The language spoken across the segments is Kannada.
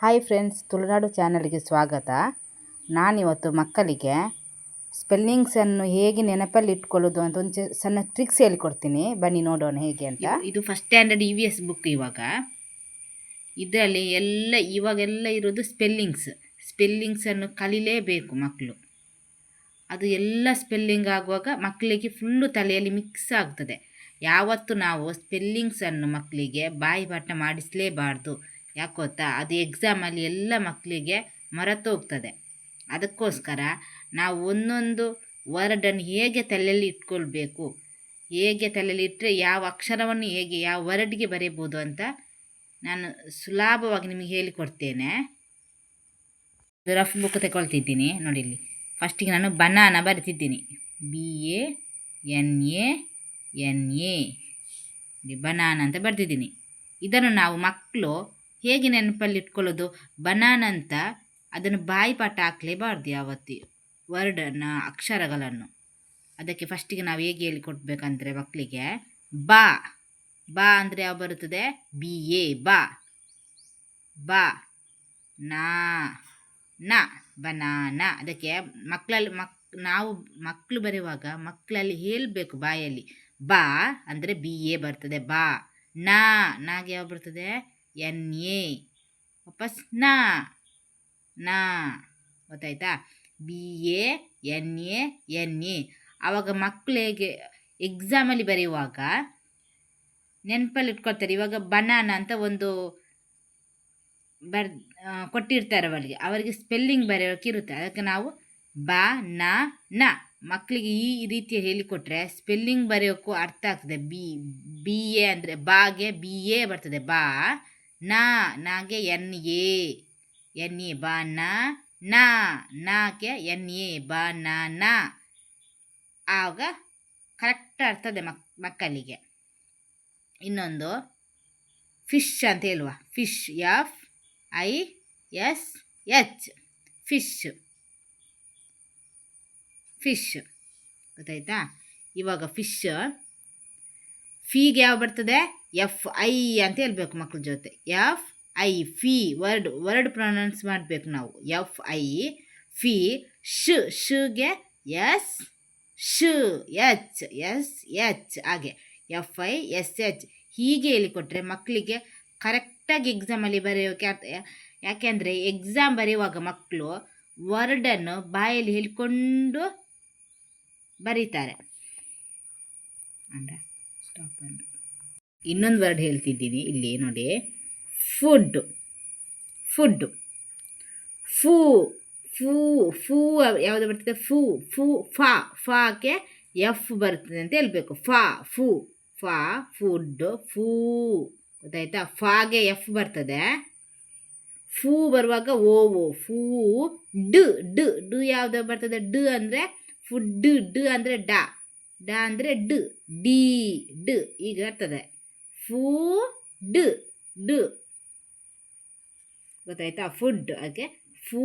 ಹಾಯ್ ಫ್ರೆಂಡ್ಸ್ ತುಳುನಾಡು ಚಾನಲ್ಗೆ ಸ್ವಾಗತ. ನಾನಿವತ್ತು ಮಕ್ಕಳಿಗೆ ಸ್ಪೆಲ್ಲಿಂಗ್ಸನ್ನು ಹೇಗೆ ನೆನಪಲ್ಲಿ ಇಟ್ಕೊಳ್ಳೋದು ಅಂತ ಒಂದು ಸಣ್ಣ ಟ್ರಿಕ್ಸ್ ಹೇಳಿಕೊಡ್ತೀನಿ. ಬನ್ನಿ ನೋಡೋಣ ಹೇಗೆ ಅಂತ. ಇದು first standard E V S book ಇವಾಗ. ಇದರಲ್ಲಿ ಎಲ್ಲ ಇವಾಗೆಲ್ಲ ಇರೋದು ಸ್ಪೆಲ್ಲಿಂಗ್ಸ್ ಸ್ಪೆಲ್ಲಿಂಗ್ಸನ್ನು ಕಲೀಲೇಬೇಕು ಮಕ್ಕಳು ಅದು ಎಲ್ಲ ಸ್ಪೆಲ್ಲಿಂಗ್ ಆಗುವಾಗ ಮಕ್ಕಳಿಗೆ ಫುಲ್ಲು ತಲೆಯಲ್ಲಿ ಮಿಕ್ಸ್ ಆಗ್ತದೆ. ಯಾವತ್ತು ನಾವು ಸ್ಪೆಲ್ಲಿಂಗ್ಸನ್ನು ಮಕ್ಕಳಿಗೆ ಬಾಯಿ ಪಾಠ ಮಾಡಿಸಲೇಬಾರ್ದು. ಯಾಕೆ ಗೊತ್ತಾ ಅದು ಎಕ್ಸಾಮಲ್ಲಿ ಎಲ್ಲ ಮಕ್ಕಳಿಗೆ ಮರೆತೋಗ್ತದೆ. ಅದಕ್ಕೋಸ್ಕರ ನಾವು ಒಂದೊಂದು ವರ್ಡನ್ನು ಹೇಗೆ ತಲೆಯಲ್ಲಿ ಇಟ್ಕೊಳ್ಬೇಕು? ಹೇಗೆ ತಲೆಯಲ್ಲಿ ಇಟ್ಟರೆ ಯಾವ ಅಕ್ಷರವನ್ನು ಹೇಗೆ ಯಾವ ವರ್ಡ್ಗೆ ಬರೀಬೋದು ಅಂತ ನಾನು ಸುಲಭವಾಗಿ ನಿಮಗೆ ಹೇಳಿಕೊಡ್ತೇನೆ. ರಫ್ ಬುಕ್ ತಗೊಳ್ತಿದ್ದೀನಿ. ನೋಡಿ ಇಲ್ಲಿ. ಫಸ್ಟಿಗೆ ನಾನು banana ಬರಿತಿದ್ದೀನಿ. B A N A N A banana ಅಂತ ಬರೆದಿದ್ದೀನಿ. ಇದನ್ನು ನಾವು ಮಕ್ಕಳು ಹೇಗೆ ನೆನಪಲ್ಲಿ ಇಟ್ಕೊಳ್ಳೋದು ಬನಾನ ಅಂತ ಅದನ್ನು ಬಾಯಿ ಪಾಠ ಹಾಕಲೇಬಾರ್ದು ಯಾವತ್ತಿ. ವರ್ಡನ್ನು, ಅಕ್ಷರಗಳನ್ನು. ಅದಕ್ಕೆ ಫಸ್ಟಿಗೆ ನಾವು ಹೇಗೆ ಹೇಳಿಕೊಡ್ಬೇಕಂದ್ರೆ ಮಕ್ಕಳಿಗೆ ಬಾ. ಬಾ ಅಂದರೆ ಯಾವ ಬರುತ್ತದೆ? ಬಿ, ಎ, ಬಾ. ಬಾ. ನಾ. ನ, ಬನಾನ. ಅದಕ್ಕೆ ಮಕ್ಕಳಲ್ಲಿ ಮಕ್, ನಾವು ಮಕ್ಕಳು ಬರೆಯುವಾಗ ಮಕ್ಕಳಲ್ಲಿ ಹೇಳಬೇಕು ಬಾಯಲ್ಲಿ. ಬಾ ಅಂದರೆ ಬಿ, ಎ ಬರ್ತದೆ. ಬಾ. ನಾ. ನಾಗೆ ಯಾವ ಬರ್ತದೆ? N A. ವಾಪಸ್ ನಾ. ನಾ. ಗೊತ್ತಾಯ್ತಾ? B A, N A N A. ಆವಾಗ ಮಕ್ಕಳು ಹೇಗೆ ಎಕ್ಸಾಮಲ್ಲಿ ಬರೆಯುವಾಗ ನೆನಪಲ್ಲಿ ಇಟ್ಕೊಳ್ತಾರೆ ಇವಾಗ ಬನಾನ ಅಂತ ಒಂದು ಬರ್ ಕೊಟ್ಟಿರ್ತಾರೆ ಅವರಿಗೆ. ಅವರಿಗೆ ಸ್ಪೆಲ್ಲಿಂಗ್ ಬರೆಯೋಕ್ಕಿರುತ್ತೆ ಅದಕ್ಕೆ ನಾವು ಬ ನ ನ ಮಕ್ಕಳಿಗೆ ಈ ರೀತಿ ಹೇಳಿಕೊಟ್ರೆ ಸ್ಪೆಲ್ಲಿಂಗ್ ಬರೆಯೋಕ್ಕೂ ಅರ್ಥ ಆಗ್ತದೆ. ಬಿ ಬಿ ಎ ಅಂದರೆ ಬಾಗೆ ಬಿ ಎ ಬರ್ತದೆ. ಬಾ ನಾ, ನಾಗೆ ಎನ್ ಎ ಎನ್ ಎ ಬಾ ನಾ ನಾ, ನಾಗೆ ಎನ್ ಎ ಬಾ ನಾ ನಾ. ಆಗ ಕರೆಕ್ಟ್ ಅರ್ಥದೆ ಮಕ್, ಮಕ್ಕಳಿಗೆ. ಇನ್ನೊಂದು ಫಿಶ್ ಅಂತ ಹೇಳುವ. Fish F I S H fish fish ಗೊತ್ತಾಯ್ತಾ? ಇವಾಗ ಫಿಶ್ ಫೀಗೆ ಯಾವ ಬರ್ತದೆ? ಎಫ್ ಐ ಅಂತ ಹೇಳ್ಬೇಕು ಮಕ್ಕಳ ಜೊತೆ. ಎಫ್ ಐ ಫಿ ವರ್ಡ್ ವರ್ಡ್ ಪ್ರೊನೌನ್ಸ್ ಮಾಡಬೇಕು ನಾವು. ಎಫ್ ಐ ಫಿ ಶು ಶುಗೆ ಎಸ್ ಶು ಎಚ್ ಎಸ್ ಎಚ್ ಹಾಗೆ. ಎಫ್ ಐ ಎಸ್ ಎಚ್ ಹೀಗೆ ಹೇಳಿಕೊಟ್ರೆ ಮಕ್ಕಳಿಗೆ ಕರೆಕ್ಟಾಗಿ ಎಕ್ಸಾಮಲ್ಲಿ ಬರೆಯೋಕೆ ಯಾಕೆಂದರೆ ಎಕ್ಸಾಮ್ ಬರೆಯುವಾಗ ಮಕ್ಕಳು ವರ್ಡನ್ನು ಬಾಯಲ್ಲಿ ಹೇಳಿಕೊಂಡು ಬರೀತಾರೆ. ಅಂಡ ಸ್ಟಾಪ್ ಆ್ಯಂಡ್ ಇನ್ನೊಂದು ವರ್ಡ್ ಹೇಳ್ತಿದ್ದೀನಿ ಇಲ್ಲಿ, ನೋಡಿ. ಫುಡ್ ಫುಡ್ ಫೂ ಫೂ ಫೂ ಯಾವುದು ಬರ್ತದೆ? ಫೂ ಫೂ, ಫಾ, ಫಾಕ್ಕೆ ಎಫ್ ಬರ್ತದೆ ಅಂತ ಹೇಳ್ಬೇಕು. ಫಾ, ಫೂ, ಫಾ ಫುಡ್ ಫೂ. ಗೊತ್ತಾಯ್ತಾ? ಫಾಗೆ ಎಫ್ ಬರ್ತದೆ. ಫೂ ಬರುವಾಗ ಓ ಓ, ಫೂ. ಡ್ ಡ್, ಡು ಯಾವುದು ಬರ್ತದೆ? ಡ್ ಅಂದರೆ, ಫುಡ್, ಡ್ ಅಂದರೆ ಡ. ಡ ಅಂದರೆ ಡ್, ಡಿ, ಡ್. ಈಗ ಬರ್ತದೆ ಫೂ, ಡ್ ಡ್. ಗೊತ್ತಾಯ್ತಾ? Food, okay. ಫೂ,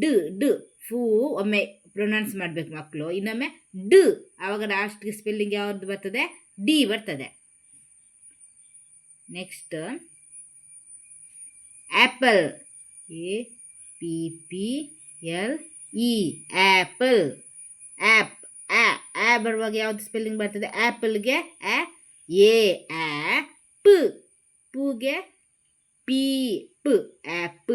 ಡ್ ಡ್. ಫೂ, ಒಮ್ಮೆ ಪ್ರೊನೌನ್ಸ್ ಮಾಡಬೇಕು ಮಕ್ಕಳು ಇನ್ನೊಮ್ಮೆ ಡ್, ಆವಾಗ ಲಾಸ್ಟ್ಗೆ ಸ್ಪೆಲ್ಲಿಂಗ್ ಯಾವ್ದು ಬರ್ತದೆ? ಡಿ ಬರ್ತದೆ. Next apple A P P L E apple app app ಬರುವಾಗ ಯಾವ್ದು ಸ್ಪೆಲ್ಲಿಂಗ್ ಬರ್ತದೆ? ಆ್ಯಪಲ್ಗೆ ಎ ಎ ಪ್. ಪುಗೆ ಪಿ, ಪ್ ಆ್ಯಪ್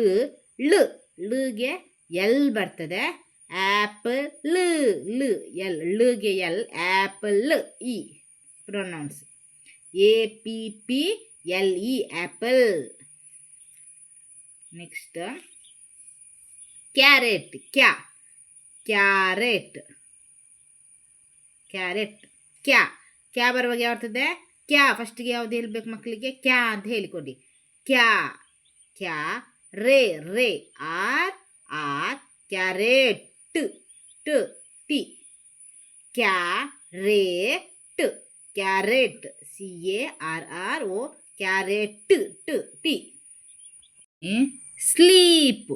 ಳು ಳುಗೆ ಎಲ್ ಬರ್ತದೆ? ಆ್ಯಪಲ್ ಲು. L ಳುಗೆ L apple E. Pronounce A, P P, L, E apple next carrot ಕ್ಯಾ. ಕ್ಯಾರೆಟ್ ಕ್ಯಾರೆಟ್, ಕ್ಯಾ. ಕ್ಯಾ ಬರುವಾಗ ಯಾವ ಇರ್ತದೆ ಕ್ಯಾ. ಫಸ್ಟಿಗೆ ಯಾವ್ದು ಹೇಳ್ಬೇಕು ಮಕ್ಕಳಿಗೆ ಕ್ಯಾ ಅಂತ ಹೇಳಿಕೊಡಿ. ಕ್ಯಾ. ಕ್ಯಾ. ರೇ. ರೇ. ಆರ್. ಆರ್. ಕ್ಯಾರೆಟ್. ಟ್. ಟಿ. ಕ್ಯಾ. ರೇ. ಟ್. Carrot. C A R R O. Carrot. ಟ್. ಟಿ. ಸ್ಲೀಪ್.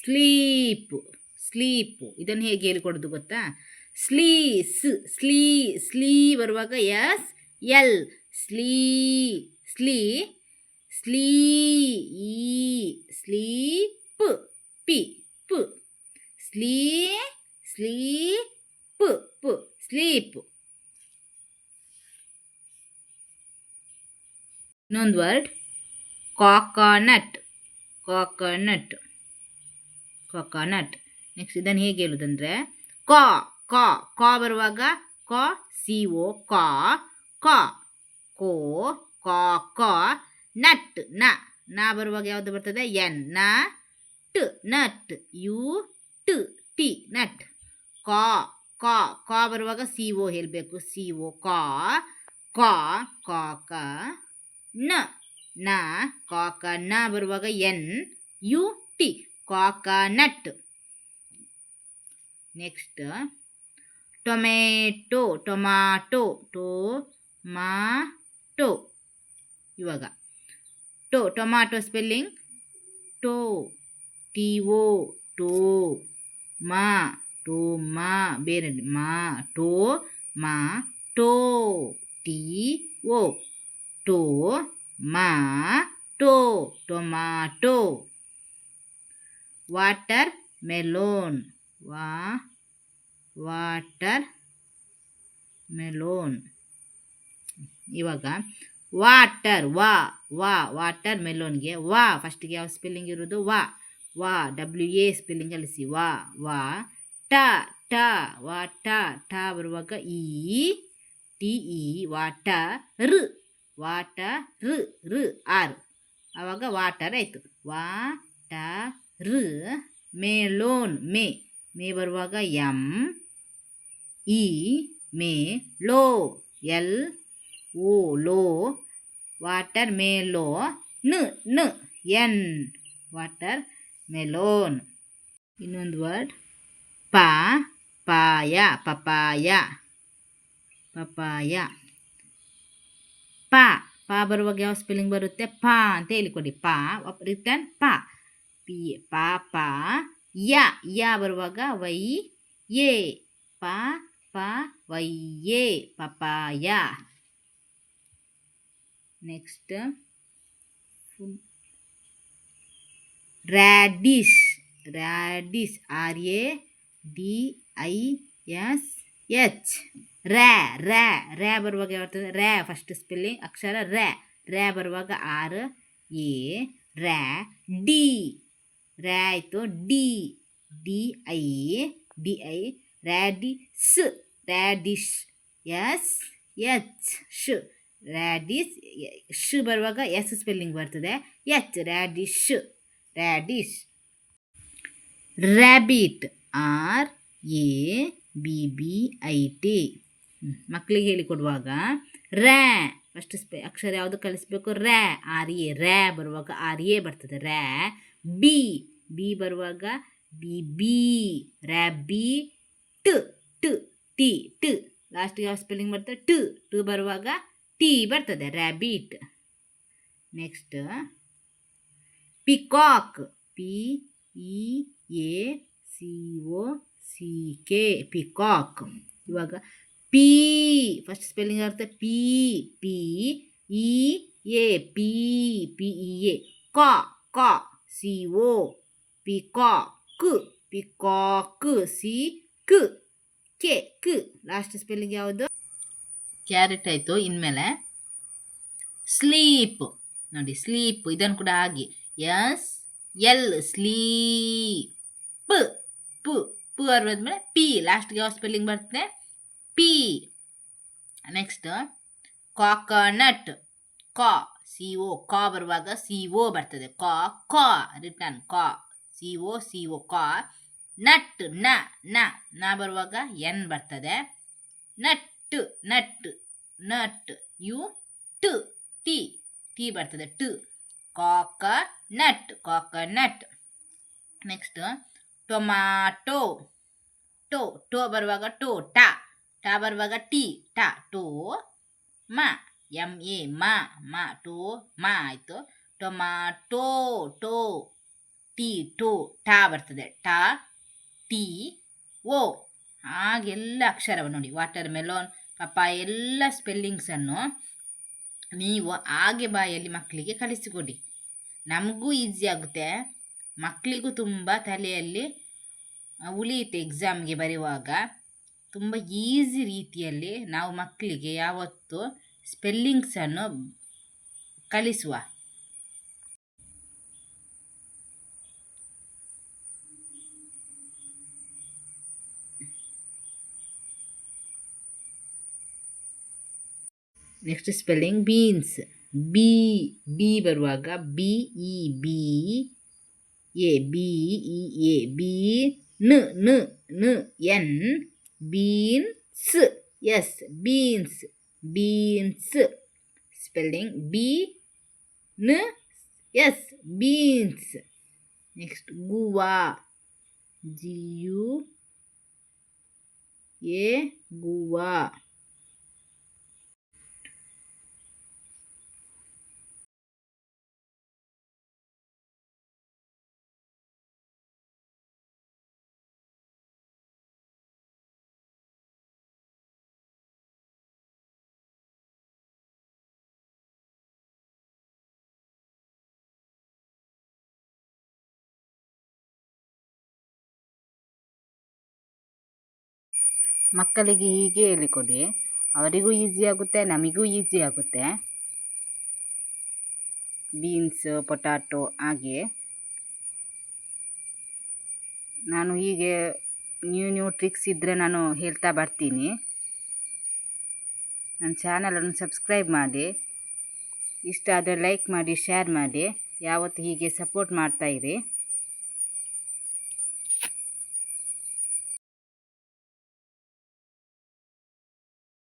ಸ್ಲೀಪ್. ಸ್ಲೀಪು. ಇದನ್ನು ಹೇಗೆ ಹೇಳಿಕೊಡೋದು ಗೊತ್ತಾ? ಸ್ಲೀ ಸ್ ಸ್ಲೀ ಸ್ಲೀ ಬರುವಾಗ ಎಸ್, ಎಲ್, ಸ್ಲೀ ಸ್ಲೀ ಸ್ಲೀ, ಈ ಸ್ಲೀಪ್ ಪಿ, ಪ್ ಸ್ಲೀ ಸ್ಲೀಪ್ ಪ್ ಸ್ಲೀಪ್. ಇನ್ನೊಂದು word, coconut coconut coconut. Next ಇದನ್ನು ಹೇಗೆ ಹೇಳೋದಂದ್ರೆ, ಕಾ. ಕಾ ಕಾ ಬರುವಾಗ ಕ, ಸಿ ಒ ಕಾ ಕಾ. ಕೋ, ಕಾ, ಕ, ನಟ್, ನ. ನ ಬರುವಾಗ ಯಾವುದು ಬರ್ತದೆ? ಎನ್, ನ, ಟ, ನಟ್. ಯು, ಟ್, ಟಿ, ನಟ್. ಕಾ ಕಾ ಕಾ ಬರುವಾಗ ಸಿ, ಓ ಹೇಳಬೇಕು. ಸಿ ಒ ಕಾ ಕಾ ಕಾ, ಕ, ನ. ನ ಕಾಕ ನ ಬರುವಾಗ N, U, T coconut next. Tomato, tomato ಟೊ ಮಾ ಟೊ ಇವಾಗ ಟೊ, ಟೊಮಾಟೊ ಸ್ಪೆಲ್ಲಿಂಗ್ ಟೋ ಟಿ ಓ ಟೋ, ಮಾ ಟೋ, ಮಾ ಬೇರೆ ಮಾ, ಟೋ ಮಾ, ಟೋ ಟಿ ಓ ಟೋ, ಮಾ, ಟೋ, ಟೊಮಾಟೊ. ವಾಟರ್ ಮೆಲೋನ್ ವಾ ವಾಟರ್ ಮೆಲೋನ್. ಇವಾಗ ವಾಟರ್, ವಾ ವಾ, ವಾಟರ್ ಮೆಲೋನ್ಗೆ ವಾ ಫಸ್ಟಿಗೆ ಯಾವ ಸ್ಪೆಲ್ಲಿಂಗ್ ಇರೋದು ವಾ ವಾ ಡಬ್ಲ್ಯೂ ಎ ಸ್ಪೆಲ್ಲಿಂಗ್ ಅಲಿಸಿ ವಾ ವಾ, ಟ ಟ ವಾ ಟ ಟ ಬರುವಾಗ ಈ ಟಿ, ಇ, ವಾಟ ಋ ವಾಟ ಋ ಋ ಆರ್. ಆವಾಗ ವಾಟರ್ ಆಯಿತು. ವಾಟ ಋ ಮೇಲೋನ್, ಮೇ. ಮೇ ಬರುವಾಗ ಎಂ ಇ ಮೇ ಲೋ, ಎಲ್, ಓ, ಲೋ, ವಾಟರ್ ಮೇಲೋ ನ ನ, ಎನ್, ವಾಟರ್ ಮೆಲೋನ್ ಇನ್ನೊಂದು ವರ್ಡ್. ಪಾ, ಪಾಯ, ಪಪಾಯ ಪಪಾಯ. ಪಾ ಪಾ ಬರುವಾಗ ಯಾವ ಸ್ಪೆಲ್ಲಿಂಗ್ ಬರುತ್ತೆ? ಪಾ ಅಂತ ಹೇಳಿಕೊಡಿ. ಪಾ ರಿಟರ್ನ್ ಪಾ. ಪಿ, ಪಾ ಪಾ, ಯ ಯ ಬರುವಾಗ ವೈ, ಎ, ಪಾ ಪಾ Y A papaya next radish radish R A D I S H ರ್ಯಾ ರ್ಯಾ ರ್ಯಾ ಬರುವಾಗ ಯಾವ ಬರ್ತದೆ ರ್ಯಾ ಫಸ್ಟ್ ಸ್ಪೆಲ್ಲಿಂಗ್ ಅಕ್ಷರ ರ್ಯಾ ರ್ಯಾ ಬರುವಾಗ ಆರ್ ಎ ರ್ಯಾ ಡಿ ರ್ಯಾ ಆಯಿತು. D D I D I radish radish S H ಶು ರ್ಯಾಡಿಸ್ ಶು ಬರುವಾಗ ಎಸ್ ಸ್ಪೆಲ್ಲಿಂಗ್ ಬರ್ತದೆ. H radish radish rabbit R A B B I T ಮಕ್ಕಳಿಗೆ ಹೇಳಿಕೊಡುವಾಗ ರ್ಯಾ ಫಸ್ಟ್ ಸ್ಪೆ, ಅಕ್ಷರ ಯಾವುದು ಕಲಿಸ್ಬೇಕು ರ್ಯಾ ಆರ್ ಎ ರ್ಯಾ ಬರುವಾಗ ಆರ್ ಎ ಬರ್ತದೆ. ರ್ಯಾ ಬಿ ಬಿ ಬರುವಾಗ ಬಿ ಬಿ ರ್ಯಾಬಿ ಟು. ಟ್. ಟಿ, ಟ್. ಲಾಸ್ಟಿಗೆ ಯಾವ ಸ್ಪೆಲ್ಲಿಂಗ್ ಬರ್ತದೆ? ಟ್. ಟು ಬರುವಾಗ ಟಿ ಬರ್ತದೆ rabbit next peacock P E A C O C K peacock ಇವಾಗ ಪಿ ಫಸ್ಟ್ ಸ್ಪೆಲ್ಲಿಂಗ್ ಅರ್ಥ P P E A P P E A ಕಾ ಕಾ C O peacock peacock C ಕ್ ಕೆ ಕ್ ಲಾಸ್ಟ್ ಸ್ಪೆಲ್ಲಿಂಗ್ ಯಾವುದು? ಕ್ಯಾರೆಟ್ ಆಯಿತು, ಇನ್ಮೇಲೆ ಸ್ಲೀಪ್ ನೋಡಿ ಸ್ಲೀಪ್ ಇದನ್ನು ಕೂಡ ಆಗಿ. ಎಸ್ ಎಲ್ ಸ್ಲೀಪ್ ಪು ಪು ಮೇಲೆ ಪಿ ಲಾಸ್ಟ್ಗೆ ಯಾವ ಸ್ಪೆಲ್ಲಿಂಗ್ ಬರ್ತದೆ? ಪಿ ನೆಕ್ಸ್ಟ್ ಕಾಕನಟ್ ಕಾ ಸಿ ಒ ಕಾ ಬರುವಾಗ ಸಿ ಒ ಬರ್ತದೆ. ಕಾ ಕಾ ರಿಟರ್ನ್ ಕಾ ಸಿ ಒ ಸಿ ಒ ಕಾ ನಟ್, ನ ನ ನ ಬರುವಾಗ ಎನ್ ಬರ್ತದೆ. ನಟ್ ನಟ್ ನಟ್, ಯು, ಟು, ಟಿ ಟಿ ಬರ್ತದೆ. ಟು coconut coconut next tomato, ಟೋ ಟೋ ಬರುವಾಗ ಟೋ, ಟಾ ಟಾ ಬರುವಾಗ ಟಿ, ಟಾ, ಟೋ, ಮ ಎಂ ಎ, ಮ ಮ, ಟೋ, ಮ ಆಯಿತು. ಟೊಮಾಟೋ, ಟೋ, ಟಿ, ಟೋ, ಟಾ ಬರ್ತದೆ. ಟಾ ಟಿ, ಓ, ಹಾಗೆಲ್ಲ ಅಕ್ಷರವ ನೋಡಿ. ವಾಟರ್ ಮೆಲೋನ್ ಪಾಪ ಎಲ್ಲ ಸ್ಪೆಲ್ಲಿಂಗ್ಸನ್ನು ನೀವು ಹಾಗೆ ಬಾಯಲ್ಲಿ ಮಕ್ಕಳಿಗೆ ಕಲಿಸಿಕೊಡಿ. ನಮಗೂ ಈಸಿ ಆಗುತ್ತೆ. ಮಕ್ಕಳಿಗೂ ತುಂಬ ತಲೆಯಲ್ಲಿ ಉಳಿಯುತ್ತೆ ಎಕ್ಸಾಮ್ಗೆ ಬರೆಯುವಾಗ ತುಂಬ ಈಸಿ ರೀತಿಯಲ್ಲಿ ನಾವು ಮಕ್ಕಳಿಗೆ ಯಾವತ್ತು ಸ್ಪೆಲ್ಲಿಂಗ್ಸನ್ನು ಕಲಿಸುವ. Next spelling beans B B ಬರುವಾಗ B E B A B E A B ನ ನ ನ N beans S beans beans spelling B ನ S beans next guava G U A guava ಮಕ್ಕಳಿಗೆ ಹೀಗೆ ಹೇಳಿಕೊಡಿ. ಅವರಿಗೂ ಈಸಿ ಆಗುತ್ತೆ, ನಮಗೂ ಈಸಿ ಆಗುತ್ತೆ. ಬೀನ್ಸ್ ಪೊಟ್ಯಾಟೊ ಹಾಗೆ. ನಾನು ಹೀಗೆ ನ್ಯೂ ನ್ಯೂ ಟ್ರಿಕ್ಸ್ ಇದ್ದರೆ ನಾನು ಹೇಳ್ತಾ ಬರ್ತೀನಿ. ನನ್ನ ಚಾನಲನ್ನು ಸಬ್ಸ್ಕ್ರೈಬ್ ಮಾಡಿ. ಇಷ್ಟ ಆದರೆ ಲೈಕ್ ಮಾಡಿ ಶೇರ್ ಮಾಡಿ. ಯಾವತ್ತು ಹೀಗೆ ಸಪೋರ್ಟ್ ಮಾಡ್ತಾಯಿರಿ